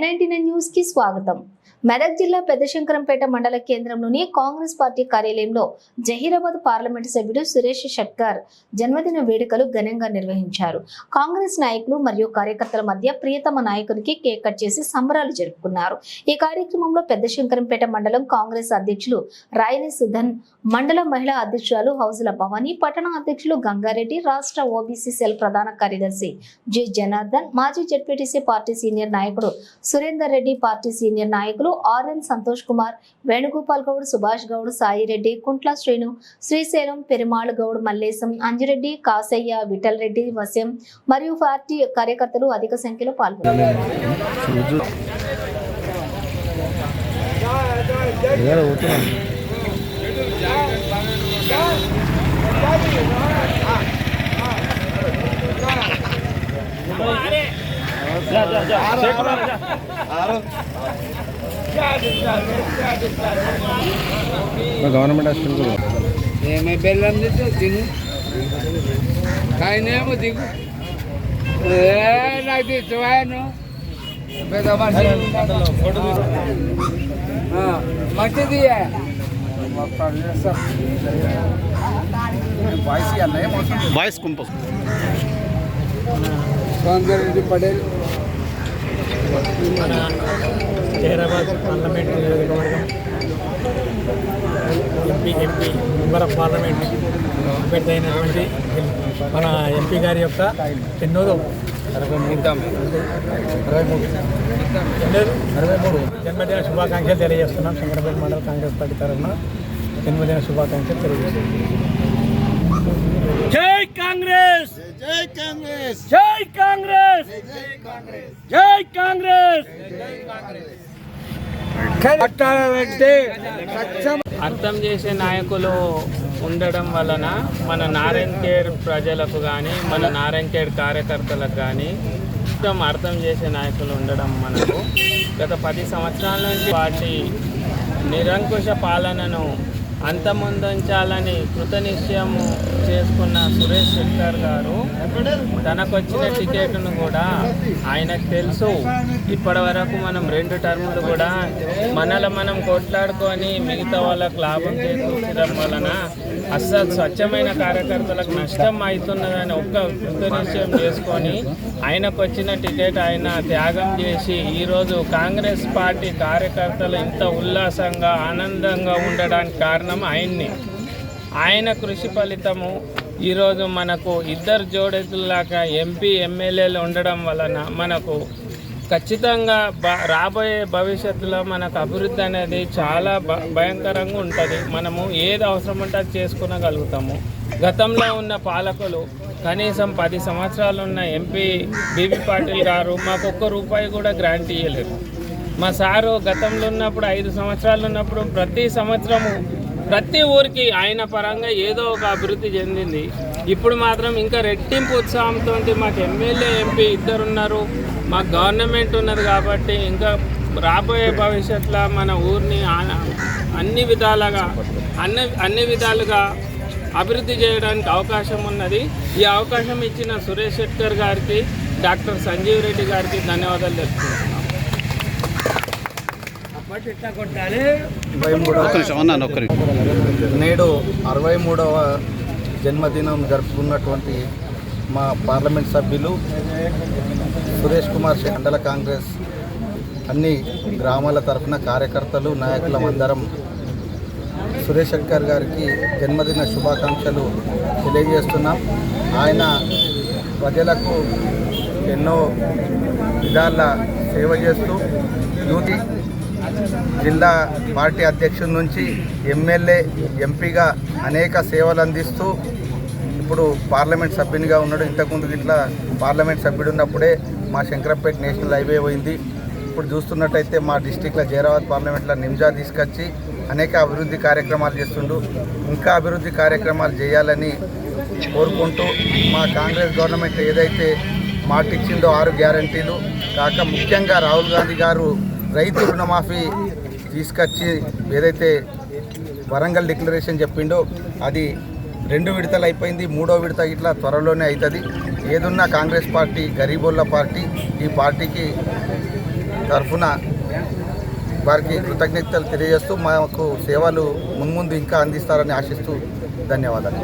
1099 న్యూస్కి స్వాగతం. మెదక్ జిల్లా పెద్దశంకరంపేట మండల కేంద్రంలోని కాంగ్రెస్ పార్టీ కార్యాలయంలో జహీరాబాద్ పార్లమెంటు సభ్యుడు సురేష్ షట్కర్ జన్మదిన వేడుకలు ఘనంగా నిర్వహించారు. కాంగ్రెస్ నాయకులు మరియు కార్యకర్తల మధ్య ప్రియతమ నాయకునికి కేక్ కట్ చేసి సంబరాలు జరుపుకున్నారు. ఈ కార్యక్రమంలో పెద్దశంకరంపేట మండలం కాంగ్రెస్ అధ్యక్షులు రాయని సుధన్ మండల మహిళా అధ్యక్షురాలు హౌజుల భవానీ పట్టణ అధ్యక్షులు గంగారెడ్డి రాష్ట్ర ఓబీసీ సెల్ ప్రధాన కార్యదర్శి జి జనార్దన్ మాజీ జడ్పీటీసీ పార్టీ సీనియర్ నాయకుడు సురేందర్ రెడ్డి పార్టీ సీనియర్ నాయకులు ఆర్ఎన్ సంతోష్ కుమార్ వేణుగోపాల్ గౌడ్ సుభాష్ గౌడ్ సాయిరెడ్డి కుంట్ల శ్రీను శ్రీశైలం పెరుమాళ్ గౌడ్ మల్లేశం అంజిరెడ్డి కాసయ్య విఠల్ రెడ్డి వస్యం మరియు పార్టీ కార్యకర్తలు అధిక సంఖ్యలో పాల్గొన్నారు. గవర్నమెంట్ హాస్పిటల్ ఏమే బెల్లం తింటే తిను. కాయనేమో దిగు. నాకు తెచ్చువాను పెద్ద మంచిది వాయిస్ కుంపస్ కాంగ్రెస్ పటేల్ మన హైదరాబాద్ పార్లమెంట్ నియోజకవర్గం MP MP member of parliament అభ్యర్థి అయినటువంటి మన ఎంపీ గారి యొక్క ఎన్నోదో అరవై మూడు అరవై మూడు అరవై మూడు జన్మదిన శుభాకాంక్షలు తెలియజేస్తున్నాం. శంకరపేట మండల కాంగ్రెస్ పార్టీ తరఫున జన్మదిన శుభాకాంక్షలు తెలియజేస్తున్నాం. జై కాంగ్రెస్! జై కాంగ్రెస్ జై కాంగ్రెస్ జై కాంగ్రెస్ అర్థం చేసే నాయకులు ఉండడం వలన మన నారాయణ ఖేడ్ ప్రజలకు కానీ మన నారాయణ ఖేడ్ కార్యకర్తలకు కానీ మొత్తం అర్థం చేసే నాయకులు ఉండడం మనకు. గత పది సంవత్సరాల నుంచి వాటి నిరంకుశ పాలనను అంతమొందించాలని కృతనిశ్చయం చేసుకున్న సురేష్ శెట్టర్ గారు తనకు వచ్చిన టికెట్ను కూడా ఆయనకు తెలుసు. ఇప్పటి వరకు మనం రెండు టర్ములు కూడా మనలో మనం కొట్లాడుకొని మిగతా వాళ్ళకు లాభం చేకూర్చడం వలన అస్సలు స్వచ్ఛమైన కార్యకర్తలకు నష్టం అవుతున్నదని ఒక్క కృతనిశ్చయం చేసుకొని ఆయనకు వచ్చిన టికెట్ ఆయన త్యాగం చేసి ఈరోజు కాంగ్రెస్ పార్టీ కార్యకర్తలు ఇంత ఉల్లాసంగా ఆనందంగా ఉండడానికి కారణం ఆయన్ని. ఆయన కృషి ఫలితము ఈరోజు మనకు ఇద్దరు జోడెతుల్లాగా ఎంపీ ఎమ్మెల్యేలు ఉండడం వలన మనకు ఖచ్చితంగా బ రాబోయే భవిష్యత్తులో మనకు అభివృద్ధి అనేది చాలా భ భయంకరంగా ఉంటుంది. మనము ఏది అవసరం ఉంటే అది చేసుకునగలుగుతాము. గతంలో ఉన్న పాలకులు కనీసం పది సంవత్సరాలు ఉన్న ఎంపీ బీబీ పాటిల్ గారు మాకు ఒక్క రూపాయి కూడా గ్రాంట్ ఇవ్వలేదు మా సారు గతంలో ఉన్నప్పుడు ఐదు సంవత్సరాలు ఉన్నప్పుడు ప్రతి సంవత్సరము ప్రతి ఊరికి ఆయన పరంగా ఏదో ఒక అభివృద్ధి చెందింది. ఇప్పుడు మాత్రం ఇంకా రెట్టింపు ఉత్సాహంతో మాకు ఎమ్మెల్యే ఎంపీ ఇద్దరు ఉన్నారు మాకు గవర్నమెంట్ ఉన్నది కాబట్టి ఇంకా రాబోయే భవిష్యత్తులో మన ఊరిని అన్ని విధాలుగా అన్ని అన్ని విధాలుగా అభివృద్ధి చేయడానికి అవకాశం ఉన్నది. ఈ అవకాశం ఇచ్చిన సురేష్ శెట్కర్ గారికి డాక్టర్ సంజీవ్ రెడ్డి గారికి ధన్యవాదాలు తెలుపుతున్నాను ఒక్క నిమిషం అన్నాను ఒక్క నిమిషం నేడు అరవై మూడవ జన్మదినం జరుపుకున్నటువంటి మా పార్లమెంట్ సభ్యులు సురేష్ కుమార్ శెట్టి మండల కాంగ్రెస్ అన్ని గ్రామాల తరఫున కార్యకర్తలు నాయకులం అందరం సురేష్ శంకర్ గారికి జన్మదిన శుభాకాంక్షలు తెలియజేస్తున్నాం. ఆయన ప్రజలకు ఎన్నో విధాల సేవ చేస్తూ యూతి జిల్లా పార్టీ అధ్యక్షుడి నుంచి ఎమ్మెల్యే ఎంపీగా అనేక సేవలు అందిస్తూ ఇప్పుడు పార్లమెంట్ సభ్యునిగా ఉన్నాడు. ఇంతకుముందు ఇట్లా పార్లమెంట్ సభ్యుడు ఉన్నప్పుడే మా శంకరపేట నేషనల్ హైవే పోయింది. ఇప్పుడు చూస్తున్నట్టయితే మా డిస్టిక్లో జైరాబాద్ పార్లమెంట్లో నిమ్జా తీసుకొచ్చి అనేక అభివృద్ధి కార్యక్రమాలు చేస్తుండు. ఇంకా అభివృద్ధి కార్యక్రమాలు చేయాలని కోరుకుంటూ మా కాంగ్రెస్ గవర్నమెంట్ ఏదైతే మాటిచ్చిందో ఆరు గ్యారంటీలు కాక ముఖ్యంగా రాహుల్ గాంధీ గారు రైతు రుణమాఫీ తీసుకొచ్చి ఏదైతే వరంగల్ డిక్లరేషన్ చెప్పిండో అది రెండు విడతలు అయిపోయింది మూడో విడత ఇట్లా త్వరలోనే అవుతుంది ఏదున్నా కాంగ్రెస్ పార్టీ గరీబోళ్ళ పార్టీ ఈ పార్టీకి తరఫున వారికి కృతజ్ఞతలు తెలియజేస్తూ మాకు సేవలు మున్ముందు ఇంకా అందిస్తారని ఆశిస్తూ ధన్యవాదాలు.